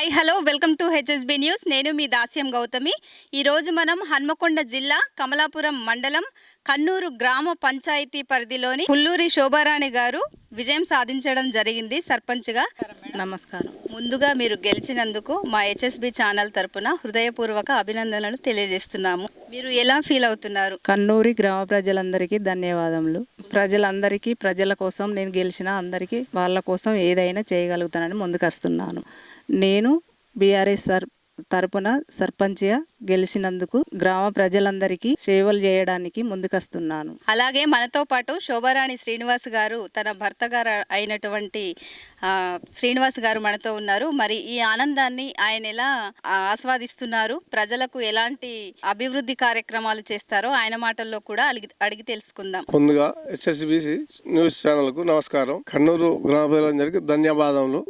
Hi hello welcome to HSB news. నేను మీ దాస్యం గౌతమి. ఈరోజు మనం హన్మకొండ జిల్లా కమలాపురం మండలం కన్నూరు గ్రామ పంచాయతీ పరిధిలోని పుల్లూరి శోభారాణి గారు విజయం సాధించడం జరిగింది సర్పంచ్గా. నమస్కారం. ముందుగా మీరు గెలిచినందుకు మా హెచ్ఎస్బి ఛానల్ తరపున హృదయపూర్వక అభినందనలు తెలియజేస్తున్నాము. మీరు ఎలా ఫీల్ అవుతున్నారు? కన్నూరి గ్రామ ప్రజలందరికీ ధన్యవాదములు. ప్రజలందరికీ ప్రజల కోసం నేను గెలిచిన అందరికీ వాళ్ళ కోసం ఏదైనా చేయగలుగుతానని ముందుకు వస్తున్నాను నేను బీఆర్ఎస్ సర్ తరపున సర్పంచ్గా గెలిచినందుకు గ్రామ ప్రజలందరికీ సేవలు చేయడానికి ముందుకొస్తున్నాను. అలాగే మనతో పాటు శోభారాణి శ్రీనివాస్ గారు తన భర్త గారు అయినటువంటి శ్రీనివాస్ గారు మనతో ఉన్నారు. మరి ఈ ఆనందాన్ని ఆయన ఎలా ఆస్వాదిస్తున్నారు? ప్రజలకు ఎలాంటి అభివృద్ధి కార్యక్రమాలు చేస్తారో ఆయన మాటల్లో కూడా అడిగి అడిగి తెలుసుకుందాం. ముందుగా ఎస్ఎస్బిసి న్యూస్ ఛానల్కు నమస్కారం. కన్నూరు గ్రామ ప్రజలందరికీ ధన్యవాదములు.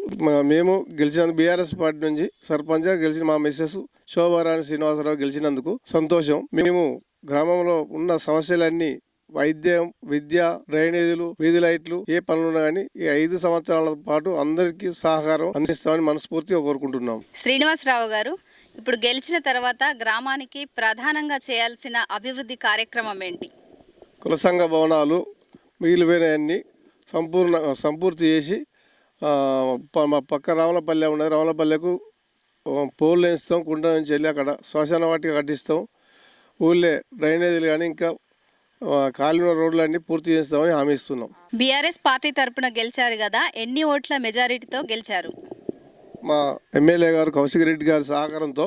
మేము గెలిచిన బీఆర్ఎస్ పార్టీ నుంచి సర్పంచ్గా గెలిచిన మా మిస్సెస్ శోభారాణి శ్రీనివాసరావు గెలిచినందుకు సంతోషం. మేము గ్రామంలో ఉన్న సమస్యలన్నీ వైద్యం విద్య డ్రైనేజీలు వీధి లైట్లు ఏ పనులున్నా కానీ ఈ ఐదు సంవత్సరాల పాటు అందరికీ సహకారం అందిస్తామని మనస్ఫూర్తిగా కోరుకుంటున్నాం. శ్రీనివాసరావు గారు ఇప్పుడు గెలిచిన తర్వాత గ్రామానికి ప్రధానంగా చేయాల్సిన అభివృద్ధి కార్యక్రమం ఏంటి? కుల సంఘ భవనాలు మిగిలిపోయినవన్నీ సంపూర్ణ సంపూర్తి చేసి మా పక్క రావణపల్లె ఉన్నది. రావణపల్లెకు ఆ, పోల్ వేస్తాం కుంట నుంచి వెళ్ళి అక్కడ శ్మశాన వాటికి కట్టిస్తాం. ఊళ్ళే డ్రైనేజీలు కానీ ఇంకా కాలిన రోడ్లన్నీ పూర్తి చేస్తామని హామీ ఇస్తున్నాం. బీఆర్ఎస్ పార్టీ తరపున గెలిచారు కదా ఎన్ని ఓట్ల మెజారిటీతో గెలిచారు? మా ఎమ్మెల్యే గారు కౌశిక్ రెడ్డి గారి సహకారంతో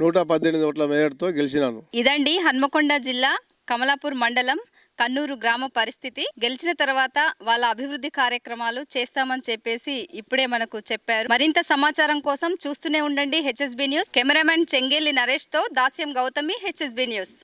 నూట పద్దెనిమిది ఓట్ల మేరతో గెలిచినాను. ఇదండి హన్మకొండ జిల్లా కమలాపూర్ మండలం కన్నూరు గ్రామ పరిస్థితి. గెలిచిన తర్వాత వాళ్ళ అభివృద్ధి కార్యక్రమాలు చేస్తామని చెప్పేసి ఇప్పుడే మనకు చెప్పారు. మరింత సమాచారం కోసం చూస్తూనే ఉండండి హెచ్ఎస్బి న్యూస్. కెమెరామెన్ చెంగేలి నరేష్తో దాస్యం గౌతమి హెచ్ఎస్బి న్యూస్.